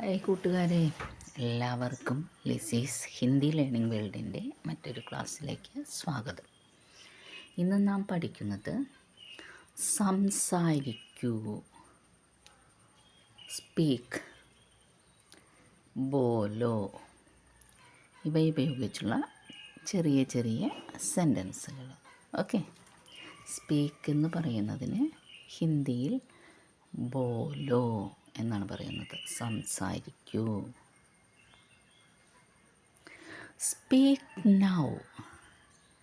Hi കൂട്ടുകാരെ. എല്ലാവർക്കും ലിസീസ് Hindi learning വേൾഡിന്റെ മറ്റൊരു ക്ലാസ്സിലേക്ക് സ്വാഗതം. ഇന്ന് നാം പഠിക്കുന്നത് സംസാരിക്കൂ സ്പീക്ക് ബോലോ ഇവ ഉപയോഗിച്ചുള്ള ചെറിയ ചെറിയ സെന്റൻസുകൾ ഓക്കെ സ്പീക്ക് എന്ന് പറയുന്നതിന് ഹിന്ദിയിൽ ബോലോ. എന്നാണ് പറയുന്നത്. സംസാരിക്കൂ. സ്പീക്ക് നൗ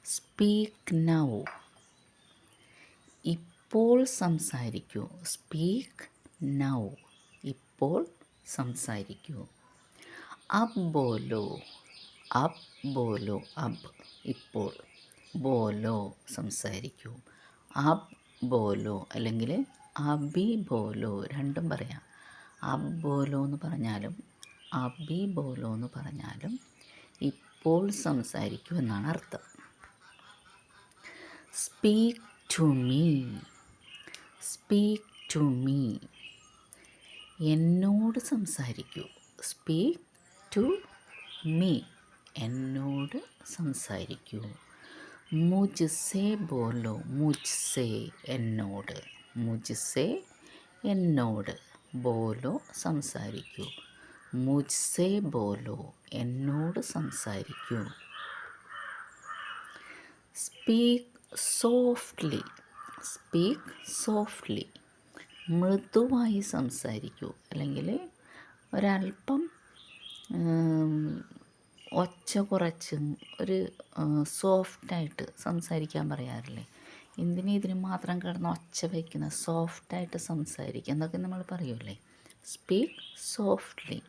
സ്പീക്ക് നൗ ഇപ്പോൾ സംസാരിക്കൂ. സ്പീക്ക് നൗ ഇപ്പോൾ സംസാരിക്കൂ. അബ് ബോലോ അബ് ബോലോ അബ് ഇപ്പോൾ ബോലോ സംസാരിക്കൂ. അബ് ബോലോ അല്ലെങ്കിൽ അബി ബോലോ രണ്ടും പറയാം. അബ് ബോലോ എന്ന് പറഞ്ഞാലും അബി ബോലോ എന്ന് പറഞ്ഞാലും ഇപ്പോൾ സംസാരിക്കൂ എന്നാണ് അർത്ഥം. Speak to me speak to me എന്നോട് സംസാരിക്കൂ. സ്പീക്ക് ടു മീ എന്നോട് സംസാരിക്കൂ. മുജ്സേ ബോലോ മുജ്സേ എന്നോട്. മുജ്സേ എന്നോട്. ബോലോ സംസാരിക്കൂ. മുജ്സെ ബോലോ എന്നോട് സംസാരിക്കൂ. Speak softly. Speak softly. മൃദുവായി സംസാരിക്കൂ. അല്ലെങ്കിൽ ഒരല്പം ഒച്ച കുറച്ചും ഒരു സോഫ്റ്റായിട്ട് സംസാരിക്കാൻ പറയാറില്ലേ? എന്തിനാ ഇതിന് മാത്രം കിടന്ന് ഒച്ച വയ്ക്കുന്നത് സോഫ്റ്റായിട്ട് സംസാരിക്കുക എന്നൊക്കെ നമ്മൾ പറയുമല്ലേ സ്പീക്ക് സോഫ്റ്റ്ലി.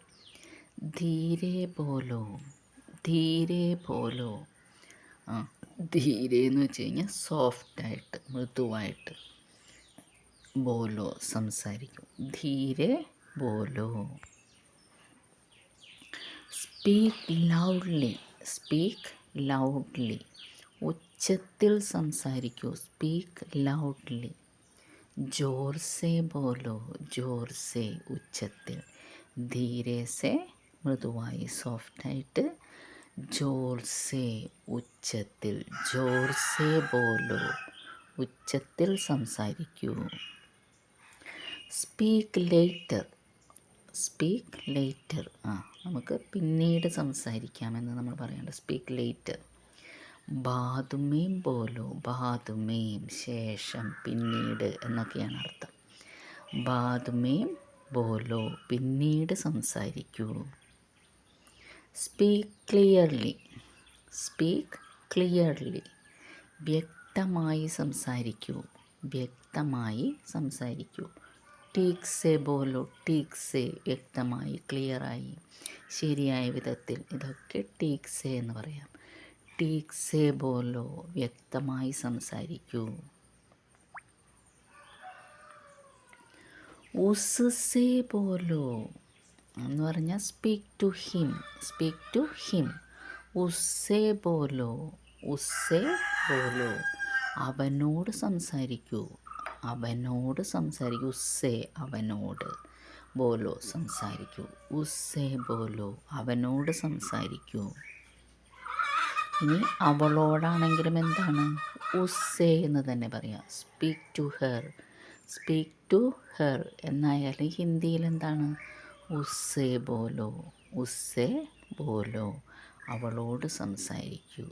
ധീരെ പോലോ. ധീരെ പോലോ. ആ ധീരെ എന്ന് വെച്ച് കഴിഞ്ഞാൽ സോഫ്റ്റായിട്ട് മൃദുവായിട്ട് ബോലോ സംസാരിക്കും. ധീരെ ബോലോ. Speak loudly. Speak loudly. ഉച്ചത്തിൽ സംസാരിക്കൂ. സ്പീക്ക് ലൗഡ്ലി ജോർസെ ബോലോ ജോർസെ ഉച്ചത്തിൽ. ധീരേസെ മൃദുവായി സോഫ്റ്റായിട്ട് ജോർസെ ഉച്ചത്തിൽ. ജോർസെ ബോലോ ഉച്ചത്തിൽ സംസാരിക്കൂ. സ്പീക്ക് ലേറ്റർ സ്പീക്ക് ലേറ്റർ ആ നമുക്ക് പിന്നീട് സംസാരിക്കാമെന്ന് നമ്മൾ പറയേണ്ടത്. സ്പീക്ക് ലേറ്റർ ബാതുമേം പോലോ ബാതുമേം ശേഷം പിന്നീട് എന്നൊക്കെയാണ് അർത്ഥം. ബാതുമേം പോലോ പിന്നീട് സംസാരിക്കൂ. സ്പീക്ക് ക്ലിയർലി സ്പീക്ക് ക്ലിയർലി വ്യക്തമായി സംസാരിക്കൂ വ്യക്തമായി സംസാരിക്കൂ. ടീക്സേ പോലോ ടീക്സേ വ്യക്തമായി ക്ലിയറായി ശരിയായ വിധത്തിൽ ഇതൊക്കെ ടീക്സേ എന്ന് പറയാം. ടീക്സെ ബോലോ വ്യക്തമായി സംസാരിക്കൂ. ഉസ്സേ ബോലോ എന്ന് പറഞ്ഞാൽ speak to him speak to him ഉസ്സേ ബോലോ ഉസ്സേ ബോലോ. അവനോട് സംസാരിക്കൂ അവനോട് സംസാരിക്കൂ ഉസ്സേ അവനോട് ബോലോ സംസാരിക്കൂ. ഉസ്സേ ബോലോ അവനോട് സംസാരിക്കൂ. ഇനി അവളോടാണെങ്കിലും എന്താണ്? ഉസ്സേ എന്ന് തന്നെ പറയാം. Speak to her speak to her എന്നായാൽ ഹിന്ദിയിൽ എന്താണ്? ഉസ്സേ ബോലോ. ഉസ്സേ ബോലോ. അവളോട് സംസാരിക്കൂ.